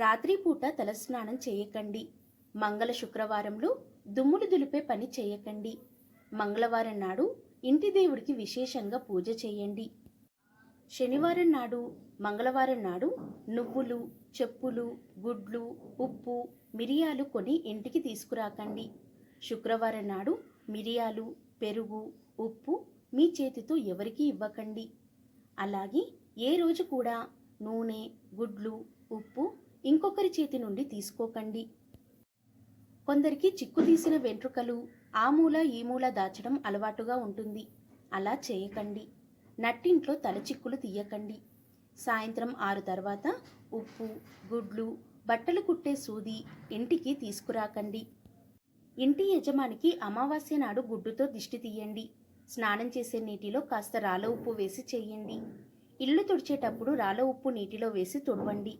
రాత్రిపూట తలస్నానం చేయకండి. మంగళ శుక్రవారంలో దుమ్ములు దులిపే పని చేయకండి. మంగళవారం నాడు ఇంటి దేవుడికి విశేషంగా పూజ చేయండి. శనివారం నాడు మంగళవారం నాడు నువ్వులు చెప్పులు గుడ్లు ఉప్పు మిరియాలు కొని ఇంటికి తీసుకురాకండి. శుక్రవారం నాడు మిరియాలు పెరుగు ఉప్పు మీ చేతితో ఎవరికీ ఇవ్వకండి. అలాగే ఏ రోజు కూడా నూనె గుడ్లు ఉప్పు ఇంకొకరి చేతి నుండి తీసుకోకండి. కొందరికి చిక్కు తీసిన వెంట్రుకలు ఆ మూల ఈ మూల దాచడం అలవాటుగా ఉంటుంది. అలా చేయకండి. నట్టింట్లో తలచిక్కులు తీయకండి. సాయంత్రం ఆరు తర్వాత ఉప్పు గుడ్లు బట్టలు కుట్టే సూది ఇంటికి తీసుకురాకండి. ఇంటి యజమానికి అమావాస్య నాడు గుడ్డుతో దిష్టి తీయండి. స్నానం చేసే నీటిలో కాస్త రాళ్ళ ఉప్పు వేసి చేయండి. ఇల్లు తుడిచేటప్పుడు రాళ్ళ ఉప్పు నీటిలో వేసి తుడవండి.